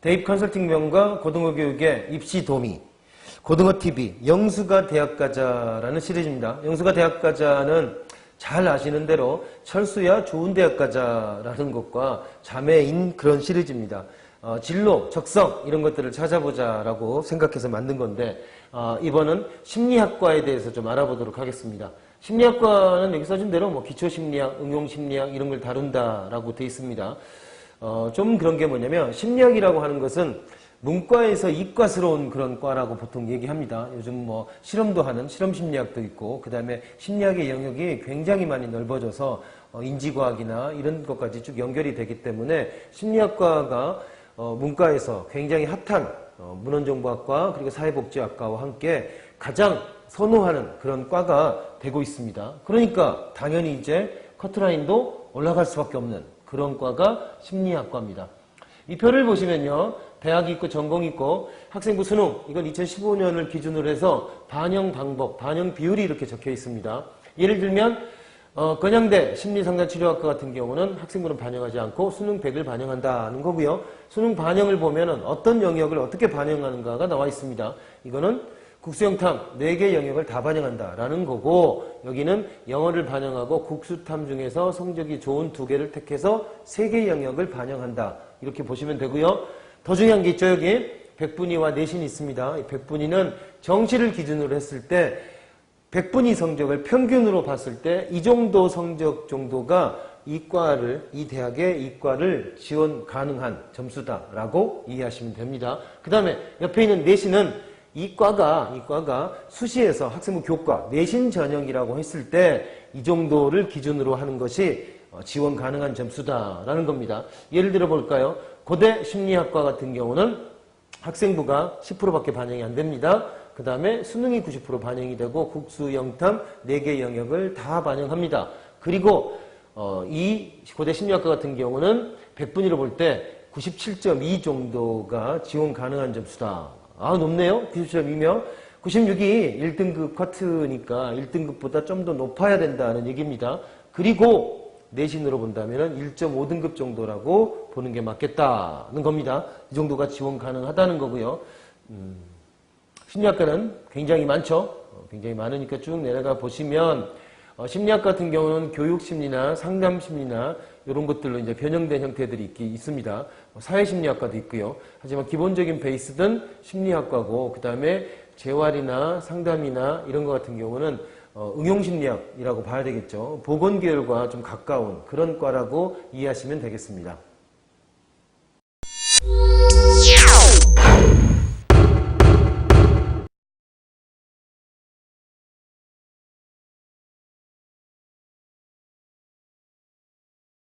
대입 컨설팅 명가 고등어 교육의 입시 도미 고등어 TV 영수가 대학 가자라는 시리즈입니다. 영수가 대학 가자는 잘 아시는 대로 철수야 좋은 대학 가자라는 것과 자매인 그런 시리즈입니다. 어, 진로, 적성 이런 것들을 찾아보자라고 생각해서 만든 건데 어, 이번은 심리학과에 대해서 좀 알아보도록 하겠습니다. 심리학과는 여기 써준 대로 뭐 기초 심리학, 응용 심리학 이런 걸 다룬다라고 돼 있습니다. 어, 좀 그런 게 뭐냐면 심리학이라고 하는 것은 문과에서 이과스러운 그런 과라고 보통 얘기합니다. 요즘 뭐 실험도 하는 실험 심리학도 있고 그다음에 심리학의 영역이 굉장히 많이 넓어져서 어, 인지과학이나 이런 것까지 쭉 연결이 되기 때문에 심리학과가 어, 문과에서 굉장히 핫한 어, 문헌정보학과 그리고 사회복지학과와 함께 가장 선호하는 그런 과가 되고 있습니다. 그러니까 당연히 이제 커트라인도 올라갈 수밖에 없는 그런 과가 심리학과입니다. 이 표를 보시면요. 대학이 있고 전공이 있고 학생부 수능 이건 2015년을 기준으로 해서 반영 방법, 반영 비율이 이렇게 적혀 있습니다. 예를 들면 어, 건양대 심리상담치료학과 같은 경우는 학생부는 반영하지 않고 수능 100을 반영한다는 거고요. 수능 반영을 보면 은 어떤 영역을 어떻게 반영하는가가 나와 있습니다. 이거는 국수영탐 4개 영역을 다 반영한다라는 거고 여기는 영어를 반영하고 국수탐 중에서 성적이 좋은 두 개를 택해서 3개 영역을 반영한다. 이렇게 보시면 되고요. 더 중요한 게 있죠, 여기. 백분위와 내신이 있습니다. 이 백분위는 정시를 기준으로 했을 때 백분위 성적을 평균으로 봤을 때 이 정도 성적 정도가 이과를, 이 대학의 이과를 지원 가능한 점수다라고 이해하시면 됩니다. 그 다음에 옆에 있는 내신은 이과가, 이과가 수시에서 학생부 교과, 내신 전형이라고 했을 때 이 정도를 기준으로 하는 것이 어, 지원 가능한 점수다라는 겁니다. 예를 들어 볼까요? 고대 심리학과 같은 경우는 학생부가 10%밖에 반영이 안 됩니다. 그 다음에 수능이 90% 반영이 되고 국수, 영탐 4개 영역을 다 반영합니다. 그리고 어, 이 고대 심리학과 같은 경우는 100분위로 볼 때 97.2 정도가 지원 가능한 점수다. 아 높네요. 97.2면 96이 1등급 커트니까 1등급보다 좀 더 높아야 된다는 얘기입니다. 그리고 내신으로 본다면 1.5등급 정도라고 보는 게 맞겠다는 겁니다. 이 정도가 지원 가능하다는 거고요. 음, 심리학과는 굉장히 많죠. 어, 굉장히 많으니까 쭉 내려가 보시면 어, 심리학 같은 경우는 교육 심리나 상담 심리나 이런 것들로 이제 변형된 형태들이 있, 있습니다. 어, 사회 심리학과도 있고요. 하지만 기본적인 베이스는 심리학과고 그 다음에 재활이나 상담이나 이런 것 같은 경우는 어, 응용심리학이라고 봐야 되겠죠. 보건계열과 좀 가까운 그런 과라고 이해하시면 되겠습니다.